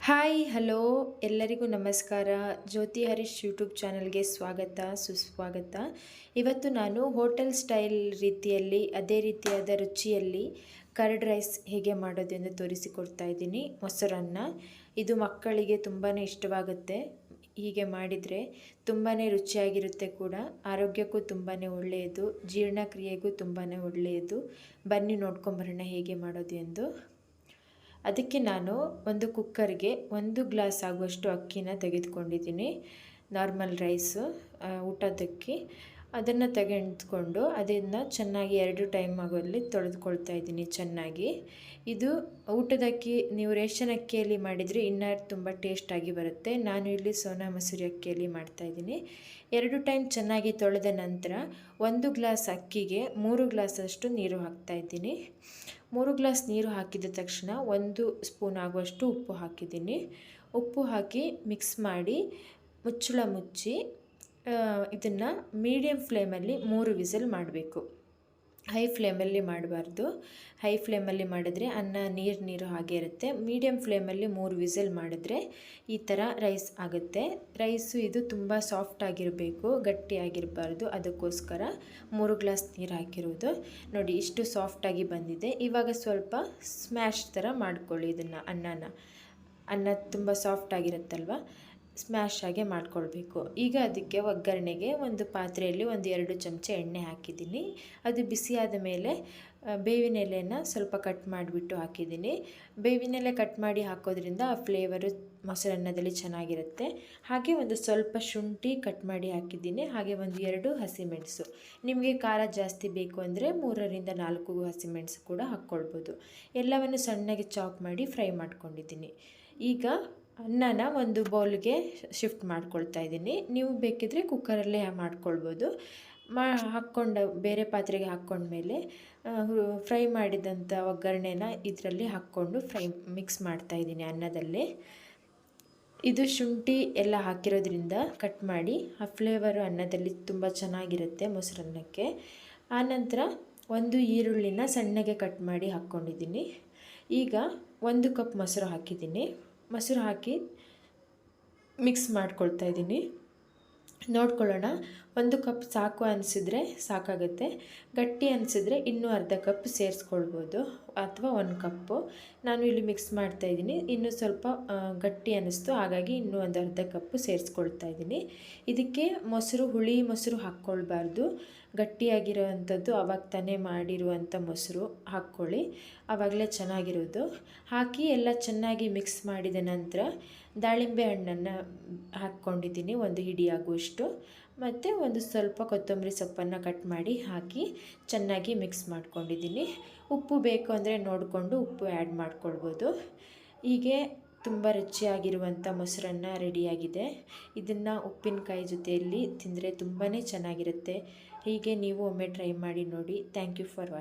Hi, hello. ಎಲ್ಲರಿಗೂ ನಮಸ್ಕಾರ. ಜ್ಯೋತಿ Harish YouTube ಚಾನಲ್ಗೆ ಸ್ವಾಗತ, ಸುಸ್ವಾಗತ. ಇವತ್ತು ನಾನು ಹೋಟೆಲ್ ಸ್ಟೈಲ್ ರೀತಿಯಲ್ಲಿ, ಅದೇ ರೀತಿಯಾದ ರುಚಿಯಲ್ಲಿ ಕರ್ಡ್ ರೈಸ್ ಹೇಗೆ ಮಾಡೋದು ಎಂದು ತೋರಿಸಿಕೊಡ್ತಾ ಇದ್ದೀನಿ. ಮೊಸರನ್ನ. ಇದು ಮಕ್ಕಳಿಗೆ ತುಂಬಾ ಇಷ್ಟವಾಗುತ್ತೆ. ಹೀಗೆ ಮಾಡಿದರೆ ತುಂಬಾ ರುಚಿಯಾಗಿರುತ್ತೆ ಕೂಡ. ಆರೋಗ್ಯಕ್ಕೂ ತುಂಬಾ ಒಳ್ಳೆಯದು. ಜೀರ್ಣಕ್ರಿಯೆಗೂ ತುಂಬಾ ಒಳ್ಳೆಯದು. ಬನ್ನಿ ನೋಡ್ಕೊಂಬರೋಣ ಹೇಗೆ ಮಾಡೋದು ಎಂದು. ಅದಕ್ಕೆ ನಾನು ಒಂದು ಕುಕ್ಕರ್ಗೆ ಒಂದು ಗ್ಲಾಸ್ ಆಗುವಷ್ಟು ಅಕ್ಕಿನ ತೆಗೆದುಕೊಂಡಿದ್ದೀನಿ. ನಾರ್ಮಲ್ ರೈಸು ಊಟದಕ್ಕಿ. ಅದನ್ನು ತೆಗೆದುಕೊಂಡು ಅದನ್ನು ಚೆನ್ನಾಗಿ ಎರಡು ಟೈಮ್ ಆಗೋಲ್ಲಿ ತೊಳೆದುಕೊಳ್ತಾ ಇದ್ದೀನಿ ಚೆನ್ನಾಗಿ. ಇದು ಊಟದ ಅಕ್ಕಿ ನೀವು ರೇಷನ್ ಅಕ್ಕಿಯಲ್ಲಿ ಮಾಡಿದರೆ ಇನ್ನೂ ತುಂಬ ಟೇಸ್ಟಾಗಿ ಬರುತ್ತೆ. ನಾನು ಇಲ್ಲಿ ಸೋನಾ ಮಸೂರಿ ಅಕ್ಕಿಯಲ್ಲಿ ಮಾಡ್ತಾಯಿದ್ದೀನಿ ಎರಡು ಟೈಮ್ ಚೆನ್ನಾಗಿ ತೊಳೆದ ನಂತರ ಒಂದು ಗ್ಲಾಸ್ ಅಕ್ಕಿಗೆ ಮೂರು ಗ್ಲಾಸಷ್ಟು ನೀರು ಹಾಕ್ತಾಯಿದ್ದೀನಿ ಮೂರು ಗ್ಲಾಸ್ ನೀರು ಹಾಕಿದ ತಕ್ಷಣ ಒಂದು ಸ್ಪೂನ್ ಆಗುವಷ್ಟು ಉಪ್ಪು ಹಾಕಿದ್ದೀನಿ. ಉಪ್ಪು ಹಾಕಿ ಮಿಕ್ಸ್ ಮಾಡಿ ಮುಚ್ಚಳ ಮುಚ್ಚಿ ಇದನ್ನು ಮೀಡಿಯಮ್ ಫ್ಲೇಮಲ್ಲಿ ಮೂರು ವಿಸಲ್ ಮಾಡಬೇಕು. ಹೈ ಫ್ಲೇಮಲ್ಲಿ ಮಾಡಬಾರ್ದು. ಹೈ ಫ್ಲೇಮಲ್ಲಿ ಮಾಡಿದ್ರೆ ಅನ್ನ, ನೀರು ನೀರು ಹಾಗೆ ಇರುತ್ತೆ. ಮೀಡಿಯಮ್ ಫ್ಲೇಮಲ್ಲಿ ಮೂರು ವಿಸಲ್ ಮಾಡಿದ್ರೆ ಈ ಥರ ರೈಸ್ ಆಗುತ್ತೆ. ರೈಸು ಇದು ತುಂಬ ಸಾಫ್ಟ್ ಆಗಿರಬೇಕು ಗಟ್ಟಿಯಾಗಿರಬಾರ್ದು ಅದಕ್ಕೋಸ್ಕರ ಮೂರು ಗ್ಲಾಸ್ ನೀರು ಹಾಕಿರೋದು. ನೋಡಿ, ಇಷ್ಟು ಸಾಫ್ಟಾಗಿ ಬಂದಿದೆ. ಇವಾಗ ಸ್ವಲ್ಪ ಸ್ಮ್ಯಾಶ್ ಥರ ಮಾಡ್ಕೊಳ್ಳಿ ಇದನ್ನು, ಅನ್ನನ. ಅನ್ನ ತುಂಬ ಸಾಫ್ಟ್ ಆಗಿರುತ್ತಲ್ವ? ಸ್ಮ್ಯಾಶ್ ಆಗಿ ಮಾಡ್ಕೊಳ್ಬೇಕು. ಈಗ ಅದಕ್ಕೆ ಒಗ್ಗರಣೆಗೆ ಒಂದು ಪಾತ್ರೆಯಲ್ಲಿ ಒಂದು ಎರಡು ಚಮಚ ಎಣ್ಣೆ ಹಾಕಿದ್ದೀನಿ. ಅದು ಬಿಸಿಯಾದ ಮೇಲೆ ಬೇವಿನ ಎಲೆನ ಸ್ವಲ್ಪ ಕಟ್ ಮಾಡಿಬಿಟ್ಟು ಹಾಕಿದ್ದೀನಿ. ಬೇವಿನ ಎಲೆ ಕಟ್ ಮಾಡಿ ಹಾಕೋದ್ರಿಂದ ಆ ಫ್ಲೇವರು ಮೊಸರನ್ನದಲ್ಲಿ ಚೆನ್ನಾಗಿರುತ್ತೆ. ಹಾಗೆ ಒಂದು ಸ್ವಲ್ಪ ಶುಂಠಿ ಕಟ್ ಮಾಡಿ ಹಾಕಿದ್ದೀನಿ. ಹಾಗೆ ಒಂದು ಎರಡು ಹಸಿಮೆಣಸು ನಿಮಗೆ ಖಾರ ಜಾಸ್ತಿ ಬೇಕು ಅಂದರೆ ಮೂರರಿಂದ ನಾಲ್ಕು ಹಸಿಮೆಣಸು ಕೂಡ ಹಾಕ್ಕೊಳ್ಬೋದು. ಎಲ್ಲವನ್ನು ಸಣ್ಣಗೆ ಚಾಪ್ ಮಾಡಿ ಫ್ರೈ ಮಾಡ್ಕೊಂಡಿದ್ದೀನಿ. ಈಗ ಅನ್ನನ ಒಂದು ಬೌಲ್ಗೆ ಶಿಫ್ಟ್ ಮಾಡ್ಕೊಳ್ತಾ ಇದ್ದೀನಿ. ನೀವು ಬೇಕಿದ್ರೆ ಕುಕ್ಕರಲ್ಲೇ ಮಾಡ್ಕೊಳ್ಬೋದು. ಮಾ, ಹಾಕ್ಕೊಂಡು, ಬೇರೆ ಪಾತ್ರೆಗೆ ಹಾಕ್ಕೊಂಡ್ಮೇಲೆ ಫ್ರೈ ಮಾಡಿದಂಥ ಒಗ್ಗರಣೆನ ಇದರಲ್ಲಿ ಹಾಕ್ಕೊಂಡು ಫ್ರೈ ಮಿಕ್ಸ್ ಮಾಡ್ತಾಯಿದ್ದೀನಿ ಅನ್ನದಲ್ಲೇ. ಇದು ಶುಂಠಿ ಎಲ್ಲ ಹಾಕಿರೋದ್ರಿಂದ ಕಟ್ ಮಾಡಿ, ಆ ಫ್ಲೇವರು ಅನ್ನದಲ್ಲಿ ತುಂಬ ಚೆನ್ನಾಗಿರುತ್ತೆ ಮೊಸರನ್ನಕ್ಕೆ. ಆನಂತರ ಒಂದು ಈರುಳ್ಳಿನ ಸಣ್ಣಗೆ ಕಟ್ ಮಾಡಿ ಹಾಕ್ಕೊಂಡಿದ್ದೀನಿ. ಈಗ ಒಂದು ಕಪ್ ಮೊಸರು ಹಾಕಿದ್ದೀನಿ. ಮೊಸರು ಹಾಕಿ ಮಿಕ್ಸ್ ಮಾಡ್ಕೊಳ್ತಾ ಇದ್ದೀನಿ. ನೋಡ್ಕೊಳ್ಳೋಣ. ಒಂದು ಕಪ್ ಸಾಕು ಅನಿಸಿದ್ರೆ ಸಾಕಾಗುತ್ತೆ. ಗಟ್ಟಿ ಅನಿಸಿದ್ರೆ ಇನ್ನೂ ಅರ್ಧ ಕಪ್ ಸೇರಿಸ್ಕೊಳ್ಬೋದು ಅಥವಾ ಒಂದು ಕಪ್ಪು. ನಾನು ಇಲ್ಲಿ ಮಿಕ್ಸ್ ಮಾಡ್ತಾಯಿದ್ದೀನಿ ಇನ್ನೂ ಸ್ವಲ್ಪ ಗಟ್ಟಿ ಅನ್ನಿಸ್ತು ಹಾಗಾಗಿ ಇನ್ನೂ ಒಂದು ಅರ್ಧ ಕಪ್ಪು ಸೇರಿಸ್ಕೊಳ್ತಾ ಇದ್ದೀನಿ. ಇದಕ್ಕೆ ಮೊಸರು, ಹುಳಿ ಮೊಸರು ಹಾಕ್ಕೊಳ್ಬಾರ್ದು. ಗಟ್ಟಿಯಾಗಿರೋವಂಥದ್ದು ಅವಾಗ ತಾನೇ ಮಾಡಿರುವಂಥ ಮೊಸರು ಹಾಕ್ಕೊಳ್ಳಿ. ಆವಾಗಲೇ ಚೆನ್ನಾಗಿರೋದು. ಹಾಕಿ ಎಲ್ಲ ಚೆನ್ನಾಗಿ ಮಿಕ್ಸ್ ಮಾಡಿದ ನಂತರ ದಾಳಿಂಬೆ ಹಣ್ಣನ್ನು ಹಾಕ್ಕೊಂಡಿದ್ದೀನಿ. ಒಂದು ಹಿಡಿಯಾಗುವಷ್ಟು. ಮತ್ತು ಒಂದು ಸ್ವಲ್ಪ ಕೊತ್ತಂಬರಿ ಸೊಪ್ಪನ್ನು ಕಟ್ ಮಾಡಿ ಹಾಕಿ ಚೆನ್ನಾಗಿ ಮಿಕ್ಸ್ ಮಾಡ್ಕೊಂಡಿದ್ದೀನಿ. ಉಪ್ಪು ಬೇಕು ಅಂದರೆ ನೋಡಿಕೊಂಡು ಉಪ್ಪು ಆ್ಯಡ್ ಮಾಡ್ಕೊಳ್ಬೋದು. ಹೀಗೆ ತುಂಬ ರುಚಿಯಾಗಿರುವಂಥ ಮೊಸರನ್ನ ರೆಡಿಯಾಗಿದೆ. ಇದನ್ನು ಉಪ್ಪಿನಕಾಯಿ ಜೊತೆಯಲ್ಲಿ ತಿಂದರೆ ತುಂಬಾ ಚೆನ್ನಾಗಿರುತ್ತೆ. ಹೀಗೆ ನೀವು ಒಮ್ಮೆ ಟ್ರೈ ಮಾಡಿ ನೋಡಿ. Thank you for watching